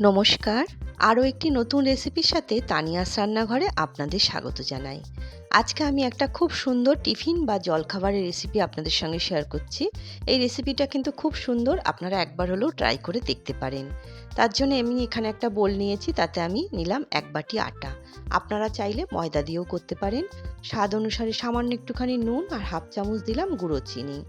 নমস্কার। আরও একটি নতুন রেসিপির সাথে তানিয়াস রান্নাঘরে আপনাদের স্বাগত জানাই। আজকে আমি একটা খুব সুন্দর টিফিন বা জলখাবারের রেসিপি আপনাদের সঙ্গে শেয়ার করছি। এই রেসিপিটা কিন্তু খুব সুন্দর, আপনারা একবার হলেও ট্রাই করে দেখতে পারেন। তার জন্য আমি এখানে একটা বোল নিয়েছি, তাতে আমি নিলাম এক বাটি আটা। আপনারা চাইলে ময়দা দিয়েও করতে পারেন। স্বাদ অনুসারে সামান্য একটুখানি নুন আর হাফ চামচ দিলাম গুঁড়ো চিনি।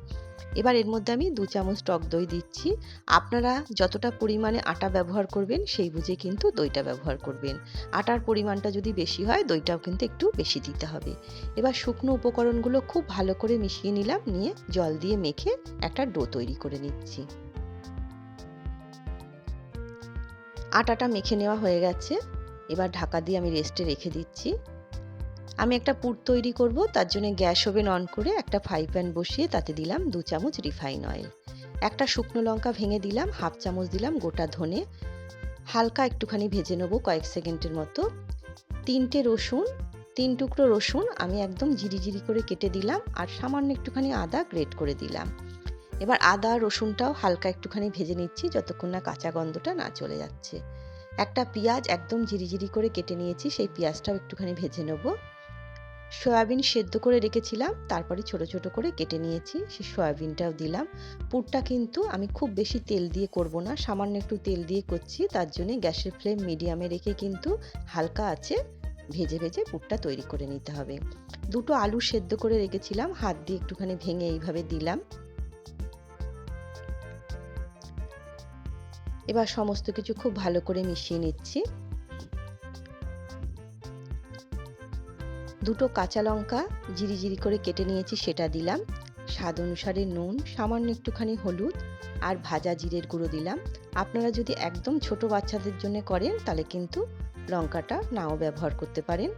এবার এর মধ্যে আমি দু চামচ টক দই দিচ্ছি। আপনারা যতটা পরিমাণে আটা ব্যবহার করবেন, সেই বুঝে কিন্তু দইটা ব্যবহার করবেন। আটার পরিমাণটা যদি বেশি হয়, দইটাও কিন্তু একটু বেশি দিতে হবে। এবার শুকনো উপকরণগুলো খুব ভালো করে মিশিয়ে নিলাম, নিয়ে জল দিয়ে মেখে একটা ডো তৈরি করে নিচ্ছি। আটাটা মেখে নেওয়া হয়ে গেছে। এবার ঢাকা দিয়ে আমি রেস্টে রেখে দিচ্ছি। আমি একটা পুর তৈরি করব, তার জন্য গ্যাস ওভেন অন করে একটা ফ্রাই প্যান বসিয়ে তাতে দিলাম দু চামচ রিফাইন অয়েল। একটা শুকনো লঙ্কা ভেঙে দিলাম, হাফ চামচ দিলাম গোটা ধনে। হালকা একটুখানি ভেজে নেব কয়েক সেকেন্ডের মতো। তিনটে রসুন, তিন টুকরো রসুন আমি একদম জিরি করে কেটে দিলাম আর সামান্য একটুখানি আদা গ্রেট করে দিলাম। এবার আদা রসুনটাও হালকা একটুখানি ভেজে নিচ্ছি যতক্ষণ না কাঁচা গন্ধটা না চলে যাচ্ছে। একটা পেঁয়াজ একদম জিরি করে কেটে নিয়েছি, সেই পেঁয়াজটাও একটুখানি ভেজে নেব। সয়াবিন সেদ্ধ করে রেখেছিলাম, তারপরে ছোট ছোট করে কেটে নিয়েছি সেই সয়াবিনটাও দিলাম। পুরটা কিন্তু আমি খুব বেশি তেল দিয়ে করব না, সামান্য একটু তেল দিয়ে করছি, তার জন্য গ্যাসের ফ্লেম মিডিয়ামে রেখে কিন্তু হালকা আছে, ভেজে ভেজে পুরটা তৈরি করে নিতে হবে। দুটো আলু সেদ্ধ করে রেখেছিলাম, হাত দিয়ে একটুখানি ভেঙে এইভাবে দিলাম। এবার সমস্ত কিছু খুব ভালো করে মিশিয়ে নিচ্ছি। দুটো কাঁচা লঙ্কা জিরি জিরি করে কেটে নিয়েছি, সেটা দিলাম। স্বাদ অনুসারে নুন, সামান্য একটুখানি হলুদ আর ভাজা জিরের গুঁড়ো দিলাম। আপনারা যদি একদম ছোট বাচ্চাদের জন্য করেন, তাহলে কিন্তু লঙ্কাটা নাও ব্যবহার করতে পারেন।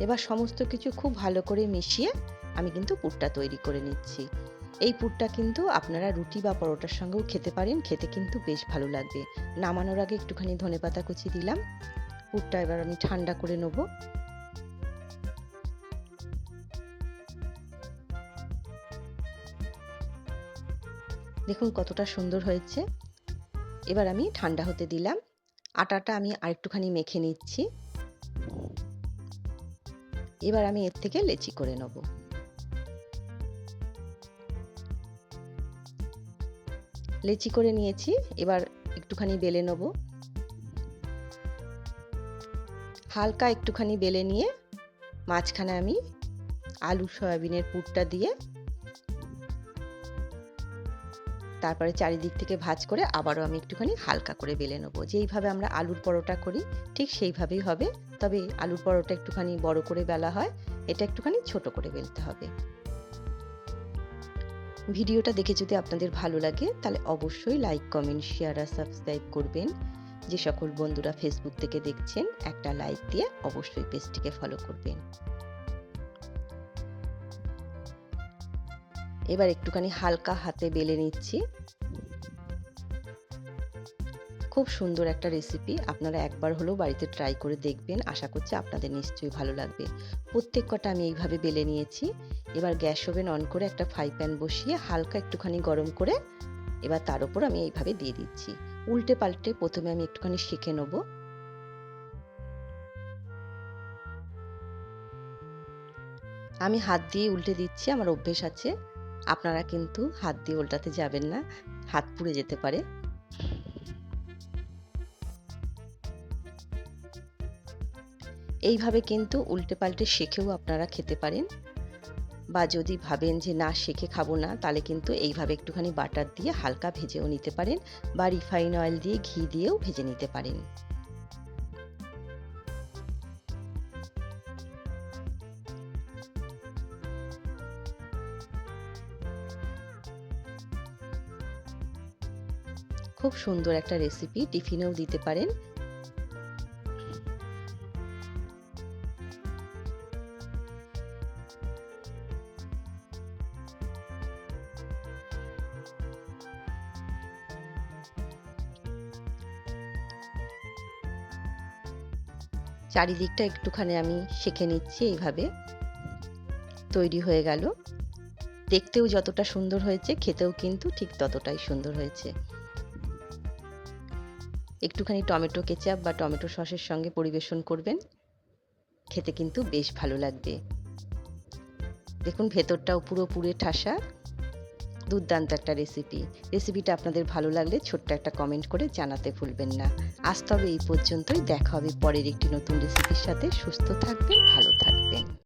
এবার সমস্ত কিছু খুব ভালো করে মিশিয়ে আমি কিন্তু পুরটা তৈরি করে নিচ্ছি। এই পুরটা কিন্তু আপনারা রুটি বা পরোটার সঙ্গেও খেতে পারেন, খেতে কিন্তু বেশ ভালো লাগবে। নামানোর আগে একটুখানি ধনে পাতা কুচি দিলাম। পুরটা এবার আমি ঠান্ডা করে নেব। দেখুন কতটা সুন্দর হয়েছে। এবার আমি ঠান্ডা হতে দিলাম। আটাটা আমি আরেকটুখানি মেখে নিচ্ছি। এবার আমি এর থেকে লেচি করে নেব। লেচি করে নিয়েছি, এবার একটুখানি বেলে নেব। হালকা একটুখানি বেলে নিয়ে মাঝখানে আমি আলু সয়াবিনের পুরটা দিয়ে তারপরে চারিদিক থেকে ভাজ করে আবারও আমি একটুখানি হালকা করে বেলে নেব। যেইভাবে আমরা আলুর পরোটা করি, ঠিক সেইভাবেই হবে। তবে আলুর পরোটা একটুখানি বড় করে বেলা হয়, এটা একটুখানি ছোট করে বেলতে হবে। ভিডিওটা দেখে যদি আপনাদের ভালো লাগে, তাহলে অবশ্যই লাইক, কমেন্ট, শেয়ার আর সাবস্ক্রাইব করবেন। যে সকল বন্ধুরা ফেসবুক থেকে দেখছেন, একটা লাইক দিয়ে অবশ্যই পেজটিকে ফলো করবেন। এবার একটুখানি হালকা হাতে বেলে নিচ্ছি। খুব সুন্দর একটা রেসিপি আপনারা একবার হলেও বাড়িতে ট্রাই করে দেখবেন। আশা করছি আপনাদের নিশ্চয়ই ভালো লাগবে। প্রত্যেক কটা আমি এইভাবে বেলে নিয়েছি। এবার গ্যাস ওভেন অন করে একটা ফ্রাই প্যান বসিয়ে হালকা একটুখানি গরম করে এবার তার উপর আমি এইভাবে দিয়ে দিচ্ছি। উল্টে পাল্টে প্রথমে আমি একটুখানি শিখে নেব। আমি হাত দিয়ে উল্টে দিচ্ছি, আমার অভ্যেস আছে। আপনারা কিন্তু হাত দিয়ে উল্টাতে যাবেন না, হাত পুড়ে যেতে পারে। এইভাবে কিন্তু উল্টে পাল্টে শেখেও আপনারা খেতে পারেন। বা যদি ভাবেন যে, না, শেখে খাব না, তাহলে কিন্তু এইভাবে একটুখানি বাটার দিয়ে হালকা ভেজেও নিতে পারেন বা রিফাইন অয়েল দিয়ে ঘি দিয়েও ভেজে নিতে পারেন। খুব সুন্দর একটা রেসিপি টিফিনেও দিতে পারেন। চারিদিকটা একটুখানি আমি শেখে নিচ্ছি এইভাবে। তৈরি হয়ে গেল। দেখতেও যতটা সুন্দর হয়েছে, খেতেও কিন্তু ঠিক ততটাই সুন্দর হয়েছে। একটুখানি টমেটো কেচাপ বা টমেটো সসের সঙ্গে পরিবেশন করবেন। খেতে কিন্তু বেশ ভালো লাগবে। দেখুন, ভেতরটাও পুরো পুরে ঠাসা। দুর্দান্ত একটা রেসিপি রেসিপিটা আপনাদের ভালো লাগলে ছোট্ট একটা কমেন্ট করে জানাতে ভুলবেন না। আজ তবে এই পর্যন্তই। দেখা হবে পরের একটি নতুন রেসিপির সাথে। সুস্থ থাকবেন, ভালো থাকবেন।